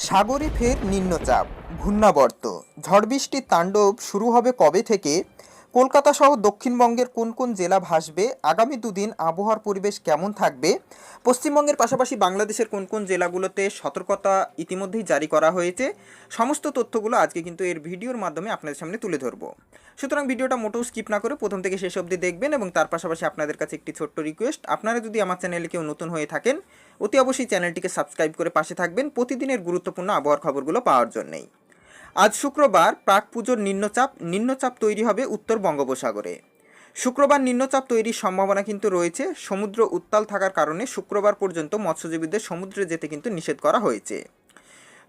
সাগরে ফের নিম্নচাপ ঘূর্ণাবর্ত। ঝড় বৃষ্টির তাণ্ডব শুরু হবে কবে থেকে? কলকাতা সহ দক্ষিণবঙ্গের কোন কোন জেলা ভাসবে? আগামী দুদিন আবহাওয়ার পরিবেশ কেমন থাকবে? পশ্চিমবঙ্গের পাশাপাশি বাংলাদেশের কোন কোন জেলাগুলোতে সতর্কতা ইতিমধ্যেই জারি করা হয়েছে? সমস্ত তথ্যগুলো আজকে কিন্তু এর ভিডিওর মাধ্যমে আপনাদের সামনে তুলে ধরবো। সুতরাং ভিডিওটা মোটেও স্কিপ না করে প্রথম থেকে শেষ অবধি দেখবেন এবং তার পাশাপাশি আপনাদের কাছে একটি ছোট্ট রিকোয়েস্ট। আপনারা যদি আমার চ্যানেলে কেউ নতুন হয়ে থাকেন, অতি অবশ্যই চ্যানেলটিকে সাবস্ক্রাইব করে পাশে থাকবেন। প্রতিদিনের গুরুত্বপূর্ণ আবহাওয়ার খবরগুলো পাওয়ার জন্যই। আজ শুক্রবার প্রাক পুজোর নিম্নচাপ নিম্নচাপ তৈরি হবে উত্তর বঙ্গোপসাগরে। শুক্রবার নিম্নচাপ তৈরির সম্ভাবনা কিন্তু রয়েছে। সমুদ্র উত্তাল থাকার কারণে শুক্রবার পর্যন্ত মৎস্যজীবীদের সমুদ্রে যেতে কিন্তু নিষেধ করা হয়েছে।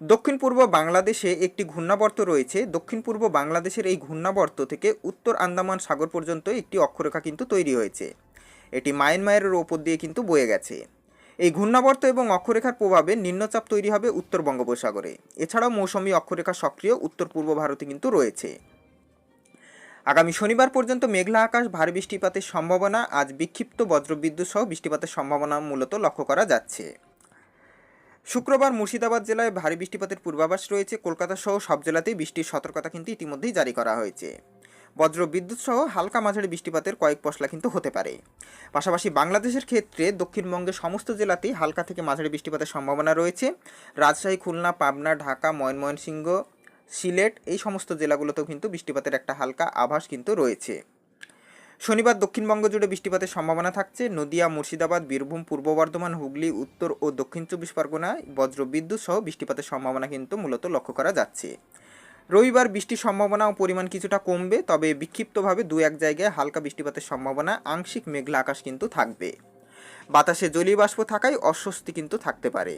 দক্ষিণ পূর্ব বাংলাদেশে একটি ঘূর্ণাবর্ত রয়েছে। দক্ষিণ পূর্ব বাংলাদেশের এই ঘূর্ণাবর্ত থেকে উত্তর আন্দামান সাগর পর্যন্ত একটি অক্ষরেখা কিন্তু তৈরি হয়েছে। এটি মায়ানমারের ওপর দিয়ে কিন্তু বয়ে গেছে। এই ঘূর্ণাবর্ত এবং অক্ষরেখার প্রভাবে নিম্নচাপ তৈরি হবে উত্তর বঙ্গোপসাগরে। এছাড়াও মৌসুমী অক্ষরেখা সক্রিয়, উত্তর পূর্ব ভারতে কিন্তু রয়েছে। আগামী শনিবার পর্যন্ত মেঘলা আকাশ, ভারী বৃষ্টিপাতের সম্ভাবনা, আজ বিক্ষিপ্ত বজ্রবিদ্যুৎ সহ বৃষ্টিপাতের সম্ভাবনা মূলত লক্ষ্য করা যাচ্ছে। শুক্রবার মুর্শিদাবাদ জেলায় ভারী বৃষ্টিপাতের পূর্বাভাস রয়েছে, কলকাতা সহ সব জেলাতেই বৃষ্টির সতর্কতা কিন্তু ইতিমধ্যেই জারি করা হয়েছে। বজ্র বিদ্যুৎ সহ হালকা মাঝারি বৃষ্টিপাতের কয়েক পশলা কিন্তু হতে পারে। পাশাপাশি বাংলাদেশের ক্ষেত্রে দক্ষিণবঙ্গের সমস্ত জেলাতেই হালকা থেকে মাঝারি বৃষ্টিপাতের সম্ভাবনা রয়েছে। রাজশাহী, খুলনা, পাবনা, ঢাকা ময়নময়নসিংহ সিলেট এই সমস্ত জেলাগুলোতেও কিন্তু বৃষ্টিপাতের একটা হালকা আভাস কিন্তু রয়েছে। শনিবার দক্ষিণবঙ্গ জুড়ে বৃষ্টিপাতের সম্ভাবনা থাকছে। নদিয়া, মুর্শিদাবাদ, বীরভূম, পূর্ব বর্ধমান, হুগলি, উত্তর ও দক্ষিণ চব্বিশ পরগনায় বজ্র বিদ্যুৎ সহ বৃষ্টিপাতের সম্ভাবনা কিন্তু মূলত লক্ষ্য করা যাচ্ছে। রবিবার বৃষ্টির সম্ভাবনা ও পরিমাণ কিছুটা কমবে, তবে বিক্ষিপ্তভাবে দু এক জায়গায় হালকা বৃষ্টিপাতের সম্ভাবনা, আংশিক মেঘলা আকাশ কিন্তু থাকবে। বাতাসে জলীয় বাষ্প থাকায় অস্বস্তি কিন্তু থাকতে পারে।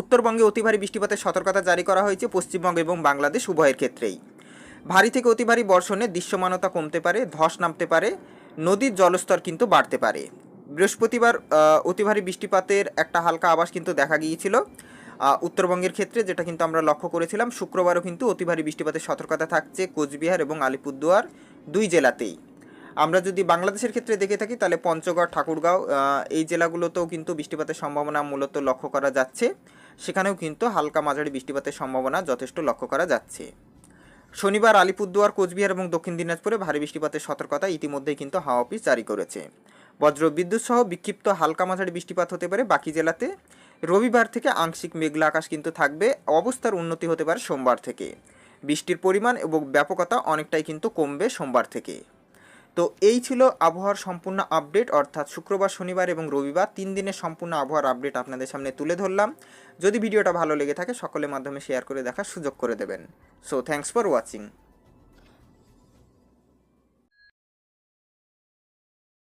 উত্তরবঙ্গে অতি ভারী বৃষ্টিপাতের সতর্কতা জারি করা হয়েছে পশ্চিমবঙ্গ এবং বাংলাদেশ উভয়ের ক্ষেত্রেই। ভারী থেকে অতি ভারী বর্ষণে দৃশ্যমানতা কমতে পারে, ধস নামতে পারে, নদীর জলস্তর কিন্তু বাড়তে পারে। বৃহস্পতিবার অতি ভারী বৃষ্টিপাতের একটা হালকা আভাস কিন্তু দেখা গিয়েছিল। উত্তরবঙ্গের ক্ষেত্রে, যেটা কিন্তু আমরা লক্ষ্য করেছিলাম, শুক্রবারও কিন্তু অতি ভারী বৃষ্টিপাতের সতর্কতা থাকছে কোচবিহার এবং আলিপুরদুয়ার দুই জেলাতেই। আমরা যদি বাংলাদেশের ক্ষেত্রে দেখে থাকি, তাহলে পঞ্চগড়, ঠাকুরগাঁও এই জেলাগুলোতেও কিন্তু বৃষ্টিপাতের সম্ভাবনা মূলত লক্ষ্য করা যাচ্ছে। সেখানেও কিন্তু হালকা মাঝারি বৃষ্টিপাতের সম্ভাবনা যথেষ্ট লক্ষ্য করা যাচ্ছে। শনিবার আলিপুরদুয়ার, কোচবিহার এবং দক্ষিণ দিনাজপুরে ভারী বৃষ্টিপাতের সতর্কতা ইতিমধ্যেই কিন্তু হাওয়া অফিস জারি করেছে। বজ্র বিদ্যুৎ সহ বিক্ষিপ্ত হালকা মাঝারি বৃষ্টিপাত হতে পারে বাকি জেলাতে। রবিবার থেকে আংশিক মেঘলা আকাশ কিন্তু থাকবে। অবস্থার উন্নতি হতে পারে সোমবার থেকে। বৃষ্টির পরিমাণ এবং ব্যাপকতা অনেকটাই কিন্তু কমবে সোমবার থেকে। তো এই ছিল আবহাওয়ার সম্পূর্ণ আপডেট। অর্থাৎ শুক্রবার, শনিবার এবং রবিবার তিন দিনের সম্পূর্ণ আবহাওয়ার আপডেট আপনাদের সামনে তুলে ধরলাম। যদি ভিডিওটা ভালো লেগে থাকে, সকলের মাধ্যমে শেয়ার করে দেখার সুযোগ করে দেবেন। So thanks for watching